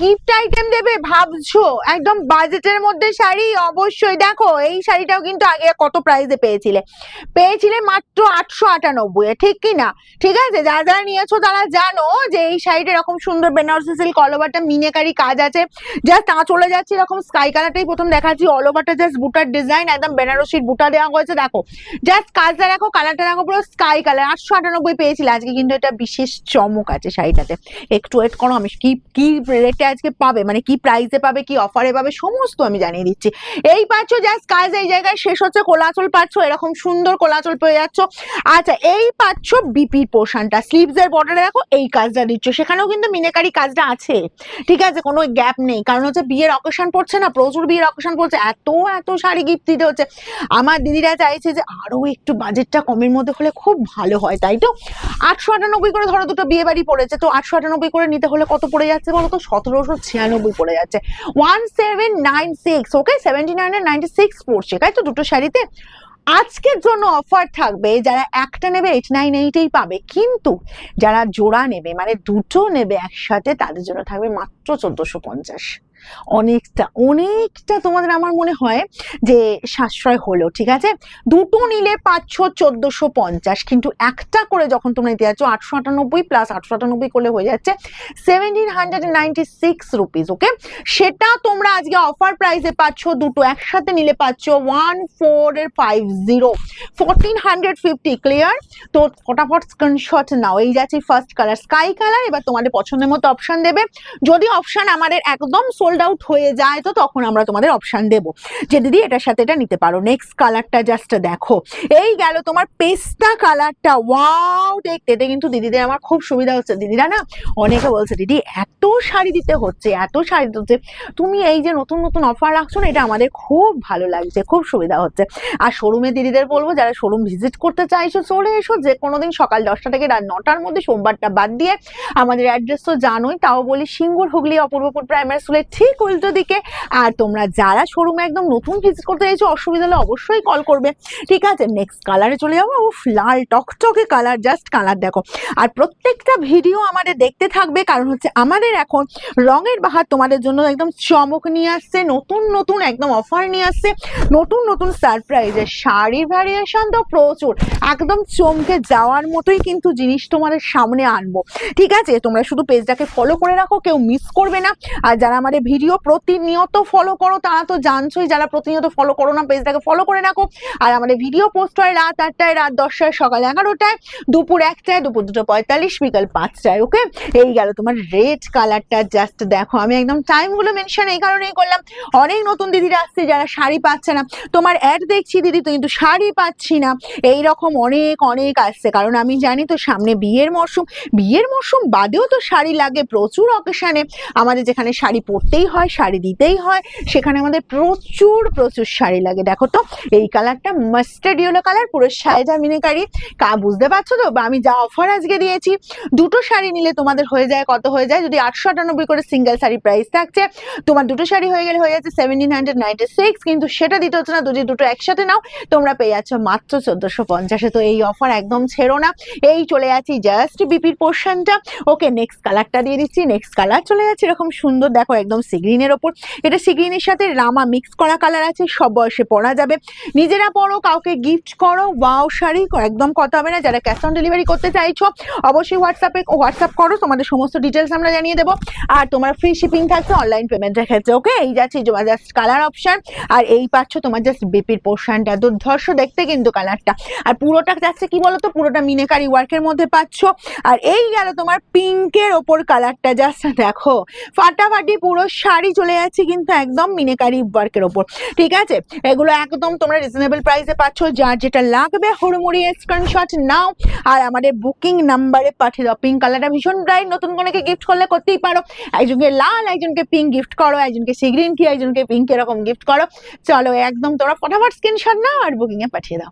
Gift item দেবে ভাবছ? একদম বাজেটের মধ্যে শাড়ি, অবশ্যই। দেখো, এই শাড়িটাও কিন্তু আগে কত প্রাইসে পেয়েছিলে? পেয়েছিলে মাত্র আটশো আটানব্বই ঠিক কি না ঠিক আছে? যারা যারা নিয়েছো তারা জানো যে এই শাড়িটা এরকম সুন্দর বেনারসি সিল্ক অল ওভারটা মিনেকারি কাজ আছে। জাস্ট তা চলে যাচ্ছে এরকম স্কাই কালারটাই প্রথম দেখাচ্ছি অল ওভারটা জাস্ট বুটার ডিজাইন একদম বেনারসির বুটা দেওয়া হয়েছে। দেখো জাস্ট কাজটা দেখো কালারটা দেখো, পুরো স্কাই কালার আটশো আটানব্বই পেয়েছিলে। আজকে কিন্তু এটা বিশেষ চমক আছে শাড়িটাতে। একটু ওয়েট করো, আমি কি কি রেটে আজকে পাবে? মানে কি প্রাইসে পাবে, কি অফারে পাবে, সমস্ত আমি জানিয়ে দিচ্ছি। এই পাচ্ছ জাস্ট কাজ এই জায়গায়, শেষ হচ্ছে কোলাচল, পাচ্ছ এরকম সুন্দর কোলাচল পেয়ে যাচ্ছ। আচ্ছা এই পাচ্ছ বিপির পোর্শনটা স্লিভস এর বর্ডারে দেখো, এই কাজটা দিচ্ছ। সেখানেও কিন্তু মিনেকারি কাজটা আছে। ঠিক আছে, কোনো গ্যাপ নেই। কারণ হচ্ছে বিয়ের অকেশন পড়ছে না, প্রচুর বিয়ের অকেশন পড়ছে। এত এত শাড়ি গিফট দিতে হচ্ছে। আমার দিদিরা চাইছে যে আরও একটু বাজেটটা কমের মধ্যে হলে খুব ভালো হয়, তাই তো? আটশো আটানব্বই করে ধরো দুটো বিয়ে বাড়ি পড়েছে, তো আটশো আটানব্বই করে নিতে হলে কত পড়ে যাচ্ছে বলো তো? সতেরোশো ছিয়ানব্বই পড়ে যাচ্ছে। One seven nine six okay seventy nine ninety six পড়ছে, তাই তো? দুটো শাড়িতে আজকের জন্য অফার থাকবে, যারা একটা নেবে এইট নাইন এইটেই পাবে। কিন্তু যারা জোড়া নেবে মানে দুটো নেবে একসাথে, তাদের জন্য থাকবে মাত্র চোদ্দোশো পঞ্চাশ। অনেকটা অনেকটা তোমাদের আমার মনে হয় যে সাশ্রয় হলো, ঠিক আছে? দুটো নিলে পাঁচশো চোদ্দশো পঞ্চাশ, কিন্তু একটা করে যখন তোমরা নিতে যাচ্ছ, আটশো আটানব্বই প্লাস আটশো আটানব্বই করলে হয়ে যাচ্ছে seventeen hundred ninety six rupees okay সেটা তোমরা আজকে অফার প্রাইসে পাচ্ছ দুটো, একসাথে নিলে পাচ্ছ ওয়ান ফোর এর five zero fourteen hundred fifty clear তো ফটাফট স্ক্রিনশট নাও, এই যাচ্ছে ফার্স্ট কালার স্কাই কালার এবার তোমাদের পছন্দের মতো অপশান দেবে। যদি অপশান আমাদের একদম সোল্ড আউট হয়ে যায়, তো তখন আমরা তোমাদের অপশন দেব। যে দিদি, এটার সাথে এটা নিতে পারো। নেক্সট কালারটা জাস্ট দেখো। এই গেল তোমার পেস্তা কালারটা ওয়াও দেখতে এটা কিন্তু দিদিদের আমার খুব সুবিধা হচ্ছে। দিদিরা না, অনেকে বলছে, দিদি, এত শাড়ি দিতে হচ্ছে, এত শাড়ি দিতে তুমি এই যে নতুন নতুন অফার রাখছো না, এটা আমাদের খুব ভালো লাগছে, খুব সুবিধা হচ্ছে। আর শোরুমে দিদিদের বলব, যারা শোরুম ভিজিট করতে চাইছো, চলে এসো। যে কোনো দিন সকাল দশটা থেকে রাত নটার মধ্যে সোমবারটা বাদ দিয়ে আমাদের অ্যাড্রেস তো জানোই। তাও বলি, সিঙ্গুর হুগলি অপূর্বপুর প্রাইমারি স্কুলের ঠিক উল্টো দিকে। আর তোমরা যারা শোরুমে একদম নতুন ভিজিট করতে চাইছো, অসুবিধা হলে অবশ্যই কল করবে। ঠিক আছে নেক্সট কালারে চলে যাব। ও, লাল টকটকে কালার জাস্ট কালার দেখো। আর প্রত্যেকটা ভিডিও আমাদের দেখতে থাকবে, কারণ হচ্ছে আমাদের এখন রঙের বাহার তোমাদের জন্য একদম চমক নিয়ে আসছে, নতুন নতুন একদম অফার নিয়ে আসছে, নতুন নতুন সারপ্রাইজের শাড়ির ভ্যারিয়েশন তো প্রচুর। একদম চমকে যাওয়ার মতোই কিন্তু জিনিস তোমাদের সামনে আনব। ঠিক আছে, তোমরা শুধু পেজটাকে ফলো করে রাখো, কেউ মিস করবে না। আর যারা আমাদের ভিডিও প্রতিনিয়ত ফলো করো, তারা তো জানছোই, যারা প্রতিনিয়ত ফলো করো না পেজটাকে ফলো করে রাখো। আর আমাদের ভিডিও পোস্ট হয় রাত আটটায়, রাত দশটায়, সকাল এগারোটায়, দুপুর একটায়, দুপুর দুটো পঁয়তাল্লিশ, বিকাল পাঁচটায় ওকে এই গেল তোমার রেড কালারটা জাস্ট দেখো, আমি একদম টাইমগুলো মেনশন এই কারণেই করলাম। অনেক নতুন দিদিরা আসছে, যারা শাড়ি পাচ্ছে না। তোমার অ্যাড দেখছি দিদি, তো কিন্তু শাড়ি পাচ্ছি না। এই রকম অনেক অনেক আসছে। কারণ আমি জানি তো, সামনে বিয়ের মরশুম। বিয়ের মরশুম বাদেও তো শাড়ি লাগে প্রচুর অকেশানে আমাদের যেখানে শাড়ি পরতেই হয়, শাড়ি দিতেই হয়। সেখানে আমাদের প্রচুর প্রচুর শাড়ি লাগে। দেখো তো, এই কালারটা মাস্টার্ড ইয়েলো কালার, পুরো সায়জা মিনিকারি কা, বুঝতে পারছ তো? আমি যা অফার আজকে দিয়েছি, দুটো শাড়ি নিলে তোমাদের হয়ে যায়, কত হয়ে যায়? যদি আটশো আটানব্বই করে সিঙ্গেল শাড়ি প্রাইস থাকছে, তোমার দুটো শাড়ি হয়ে গেলে হয়ে যাচ্ছে সেভেন্টিন হান্ড্রেড নাইনটি সিক্স কিন্তু সেটা দিতে হচ্ছে না যদি দুটো একসাথে নাও, তোমরা পেয়ে যাচ্ছ মাত্র চোদ্দশো পঞ্চাশে। তো এই অফার একদম ছেড়ো না। এই চলে যাচ্ছি জাস্ট বিপির পোর্শনটা ওকে নেক্সট কালারটা দিয়ে দিচ্ছি নেক্সট কালার চলে যাচ্ছে এরকম সুন্দর, দেখো একদম সিগ্রিনের ওপর। এটা সিগ্রিনের সাথে রামা মিক্স করা কালার আছে, সব বয়সে পরা যাবে। নিজেরা পরো, কাউকে গিফট করো ওয়াও শাড়ি একদম কথা হবে না। যারা ক্যাশ অন ডেলিভারি করতে চাইছো, অবশ্যই হোয়াটসঅ্যাপে হোয়াটসঅ্যাপ করো, তোমাদের সমস্ত ডিটেলস আমরা জানিয়ে দেবো। আর তোমার ফ্রি শিপিং থাকছে অনলাইন পেমেন্টের ক্ষেত্রে ওকে এই যাচ্ছে তোমার জাস্ট কালার অপশন আর এই পাচ্ছ তোমার জাস্ট বিপির পোর্শনটা। দুর্ধর্ষ দেখতে কিন্তু কালারটা আর পুরোটা যাচ্ছে কি বলতো? পুরোটা মিনেকারি ওয়ার্কের মধ্যে পাচ্ছ। আর এই গেল তোমার পিঙ্কের ওপর কালারটা জাস্ট দেখো, ফাটাফাটি পুরো শাড়ি চলে যাচ্ছে কিন্তু একদম মিনেকারি ওয়ার্কের ওপর। ঠিক আছে? এগুলো একদম তোমরা রিজনেবল প্রাইসে পাচ্ছ। যার যেটা লাগবে, হুড়মুড়ি স্ক্রিনশট নাও। আর আমাদের বুকিং নাম্বারে পাঠিয়ে দাও। পিঙ্ক কালারটা ভীষণ ব্রাইট নতুন কোনোকে গিফট করলে করতেই পারো। একজনকে লাল, একজনকে পিঙ্ক গিফট করো। একজনকে সি গ্রিন কি একজনকে পিঙ্ক এরকম গিফট করো। চলো একদম তোমরা ফটাফট স্ক্রিনশট নাও আর বুকিং এ পাঠিয়ে দাও।